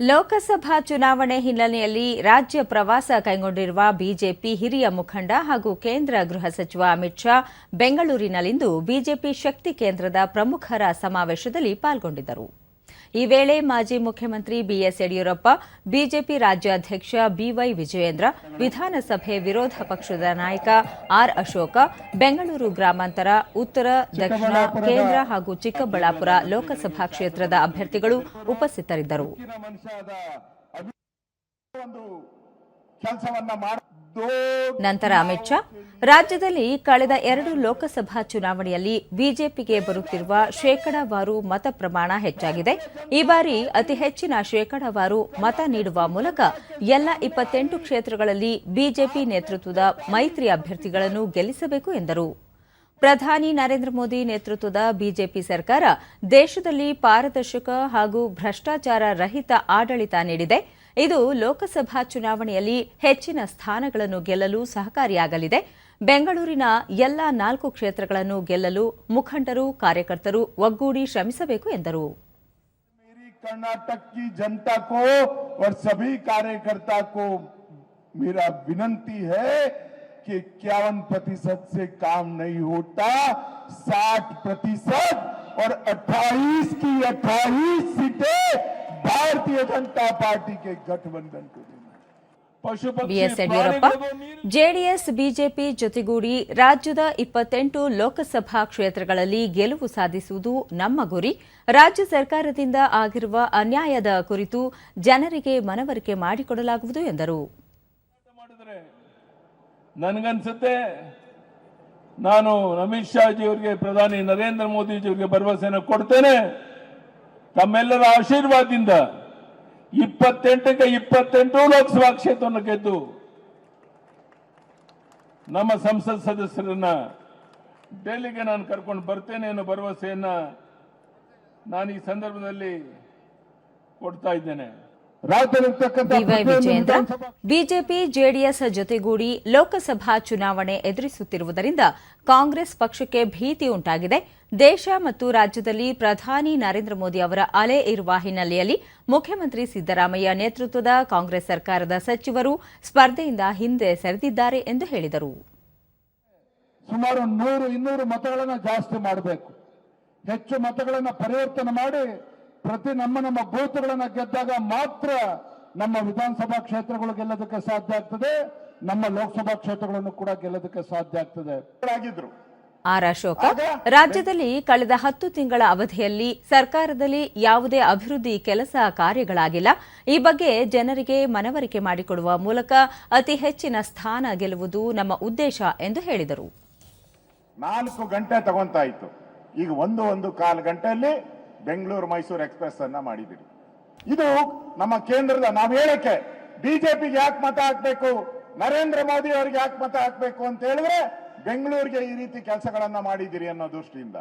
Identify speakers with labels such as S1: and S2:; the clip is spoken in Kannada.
S1: ಲೋಕಸಭಾ ಚುನಾವಣೆ ಹಿನ್ನೆಲೆಯಲ್ಲಿ ರಾಜ್ಯ ಪ್ರವಾಸ ಕೈಗೊಂಡಿರುವ ಬಿಜೆಪಿ ಹಿರಿಯ ಮುಖಂಡ ಹಾಗೂ ಕೇಂದ್ರ ಗೃಹ ಸಚಿವ ಅಮಿತ್ ಶಾ ಬೆಂಗಳೂರಿನಲ್ಲಿಂದು ಬಿಜೆಪಿ ಶಕ್ತಿ ಕೇಂದ್ರದ ಪ್ರಮುಖರ ಸಮಾವೇಶದಲ್ಲಿ ಪಾಲ್ಗೊಂಡಿದ್ದರು. ಈ ವೇಳೆ ಮಾಜಿ ಮುಖ್ಯಮಂತ್ರಿ ಬಿಎಸ್ ಯಡಿಯೂರಪ್ಪ ಬಿಜೆಪಿ ರಾಜ್ಯಾಧ್ಯಕ್ಷ ಬಿವೈ ವಿಜಯೇಂದ್ರ ವಿಧಾನಸಭೆ ವಿರೋಧ ಪಕ್ಷದ ನಾಯಕ ಆರ್ ಅಶೋಕ ಬೆಂಗಳೂರು ಗ್ರಾಮಾಂತರ ಉತ್ತರ ದಕ್ಷಿಣ ಕೇಂದ್ರ ಹಾಗೂ ಚಿಕ್ಕಬಳ್ಳಾಪುರ ಲೋಕಸಭಾ ಕ್ಷೇತ್ರದ ಅಭ್ಯರ್ಥಿಗಳು ಉಪಸ್ಥಿತರಿದ್ದರು. ನಂತರ ಅಮಿತ್ ಶಾ, ರಾಜ್ಯದಲ್ಲಿ ಕಳೆದ ಎರಡು ಲೋಕಸಭಾ ಚುನಾವಣೆಯಲ್ಲಿ ಬಿಜೆಪಿಗೆ ಬರುತ್ತಿರುವ ಶೇಕಡಾವಾರು ಮತ ಪ್ರಮಾಣ ಹೆಚ್ಚಾಗಿದೆ. ಈ ಬಾರಿ ಅತಿ ಹೆಚ್ಚಿನ ಶೇಕಡಾವಾರು ಮತ ನೀಡುವ ಮೂಲಕ ಎಲ್ಲ ಇಪ್ಪತ್ತೆಂಟು ಕ್ಷೇತ್ರಗಳಲ್ಲಿ ಬಿಜೆಪಿ ನೇತೃತ್ವದ ಮೈತ್ರಿ ಅಭ್ಯರ್ಥಿಗಳನ್ನು ಗೆಲ್ಲಿಸಬೇಕು ಎಂದರು. ಪ್ರಧಾನಿ ನರೇಂದ್ರ ಮೋದಿ ನೇತೃತ್ವದ ಬಿಜೆಪಿ ಸರ್ಕಾರ ದೇಶದಲ್ಲಿ ಪಾರದರ್ಶಕ ಹಾಗೂ ಭ್ರಷ್ಟಾಚಾರ ರಹಿತ ಆಡಳಿತ ನೀಡಿದೆ. ಇದು ಲೋಕಸಭಾ ಚುನಾವಣೆಯಲ್ಲಿ ಹೆಚ್ಚಿನ ಸ್ಥಾನಗಳನ್ನು ಗೆಲ್ಲಲು ಸಹಕಾರಿಯಾಗಲಿದೆ ಬೆಂಗಳೂರಿನ ಎಲ್ಲಾ ನಾಲ್ಕು ಕ್ಷೇತ್ರಗಳನ್ನು ಗೆಲ್ಲಲು ಮುಖಂಡರು ಕಾರ್ಯಕರ್ತರು ಒಗ್ಗೂಡಿ ಶ್ರಮಿಸಬೇಕು ಎಂದರು
S2: मेरी कर्नाटक की जनता को और सभी कार्यकर्ता को मेरा विनंती है कि इक्यावन प्रतिशत से काम नहीं होता साठ प्रतिशत और 28 की 28 सीटें ಭಾರತೀಯ ಜನತಾ ಪಾರ್ಟಿಗೆ ಗಠಬಂಧನ್
S1: ಬಿಎಸ್ ಯಡಿಯೂರಪ್ಪ ಜೆಡಿಎಸ್ ಬಿಜೆಪಿ ಜೊತೆಗೂಡಿ ರಾಜ್ಯದ ಇಪ್ಪತ್ತೆಂಟು ಲೋಕಸಭಾ ಕ್ಷೇತ್ರಗಳಲ್ಲಿ ಗೆಲುವು ಸಾಧಿಸುವುದು ನಮ್ಮ ಗುರಿ. ರಾಜ್ಯ ಸರ್ಕಾರದಿಂದ ಆಗಿರುವ ಅನ್ಯಾಯದ ಕುರಿತು ಜನರಿಗೆ ಮನವರಿಕೆ ಮಾಡಿಕೊಡಲಾಗುವುದು ಎಂದರು.
S3: ನನಗನ್ಸುತ್ತೆ ನಾನು ಅಮಿತ್ ಶಾಜಿಯವರಿಗೆ ಪ್ರಧಾನಿ ನರೇಂದ್ರ ಮೋದಿಜಿಯವರಿಗೆ ಭರವಸೆಯನ್ನು ಕೊಡ್ತೇನೆ. ತಮ್ಮೆಲ್ಲರ ಆಶೀರ್ವಾದದಿಂದ ಇಪ್ಪತ್ತೆಂಟಕ್ಕೆ ಇಪ್ಪತ್ತೆಂಟು ಲೋಕಸಭಾ ಕ್ಷೇತ್ರವನ್ನು ಗೆದ್ದು ನಮ್ಮ ಸಂಸತ್ ಸದಸ್ಯರನ್ನ ಡೆಲ್ಲಿಗೆ ನಾನು ಕರ್ಕೊಂಡು ಬರ್ತೇನೆ ಅನ್ನೋ ಭರವಸೆಯನ್ನ ನಾನು ಈ ಸಂದರ್ಭದಲ್ಲಿ ಕೊಡ್ತಾ ಇದ್ದೇನೆ.
S1: ಬಿಜೆಪಿ ಜೆಡಿಎಸ್ ಜೊತೆಗೂಡಿ ಲೋಕಸಭಾ ಚುನಾವಣೆ ಎದುರಿಸುತ್ತಿರುವುದರಿಂದ ಕಾಂಗ್ರೆಸ್ ಪಕ್ಷಕ್ಕೆ ಭೀತಿ ಉಂಟಾಗಿದೆ. ದೇಶ ಮತ್ತು ರಾಜ್ಯದಲ್ಲಿ ಪ್ರಧಾನಿ ನರೇಂದ್ರ ಮೋದಿ ಅವರ ಅಲೆ ಇರುವ ಹಿನ್ನೆಲೆಯಲ್ಲಿ ಮುಖ್ಯಮಂತ್ರಿ ಸಿದ್ದರಾಮಯ್ಯ ನೇತೃತ್ವದ ಕಾಂಗ್ರೆಸ್ ಸರ್ಕಾರದ ಸಚಿವರು ಸ್ಪರ್ಧೆಯಿಂದ ಹಿಂದೆ ಸರಿದಿದ್ದಾರೆ ಎಂದು ಹೇಳಿದರು.
S2: ಸುಮಾರು ನೂರು ಇನ್ನೂರು ಮತಗಳನ್ನು ಜಾಸ್ತಿ ಮಾಡಬೇಕು. ಹೆಚ್ಚು ಮತಗಳನ್ನು ಪರಿವರ್ತನೆ ಮಾಡಿ ಪ್ರತಿ ನಮ್ಮ ನಮ್ಮ ಬೂತ್ಗಳನ್ನು ಗೆದ್ದಾಗ ಮಾತ್ರ ನಮ್ಮ ವಿಧಾನಸಭಾ ಕ್ಷೇತ್ರಗಳು ಗೆಲ್ಲೋದಕ್ಕೆ ಸಾಧ್ಯ ಆಗ್ತದೆ. ನಮ್ಮ ಲೋಕಸಭಾ ಕ್ಷೇತ್ರಗಳನ್ನು ಕೂಡ ಗೆಲ್ಲೋದಕ್ಕೆ ಸಾಧ್ಯ ಆಗ್ತದೆ. ಆಗಿದ್ರು.
S1: ಆರ್ ಅಶೋಕ ರಾಜ್ಯದಲ್ಲಿ ಕಳೆದ ಹತ್ತು ತಿಂಗಳ ಅವಧಿಯಲ್ಲಿ ಸರ್ಕಾರದಲ್ಲಿ ಯಾವುದೇ ಅಭಿವೃದ್ಧಿ ಕೆಲಸ ಕಾರ್ಯಗಳಾಗಿಲ್ಲ. ಈ ಬಗ್ಗೆ ಜನರಿಗೆ ಮನವರಿಕೆ ಮಾಡಿಕೊಡುವ ಮೂಲಕ ಅತಿ ಹೆಚ್ಚಿನ ಸ್ಥಾನ ಗೆಲ್ಲುವುದು ನಮ್ಮ ಉದ್ದೇಶ ಎಂದು ಹೇಳಿದರು.
S2: ನಾಲ್ಕು ಗಂಟೆ ತಗೊಂತಾ ಇತ್ತು. ಈಗ ಒಂದು ಒಂದು ಕಾಲು ಗಂಟೆಯಲ್ಲಿ ಬೆಂಗಳೂರು ಮೈಸೂರು ಎಕ್ಸ್ಪ್ರೆಸ್ ಅನ್ನ ಮಾಡಿದಿರಿ ಇದು ನಮ್ಮ ಕೇಂದ್ರದ ನಾವು ಹೇಳಕ್ಕೆ ಬಿಜೆಪಿಗೆ ಯಾಕೆ ಮತ ಹಾಕ್ಬೇಕು ನರೇಂದ್ರ ಮೋದಿ ಅವರಿಗೆ ಯಾಕೆ ಮತ ಹಾಕ್ಬೇಕು ಅಂತ ಹೇಳಿದ್ರೆ ಬೆಂಗಳೂರಿಗೆ ಈ ರೀತಿ ಕೆಲಸಗಳನ್ನ ಮಾಡಿದಿರಿ ಅನ್ನೋ ದೃಷ್ಟಿಯಿಂದ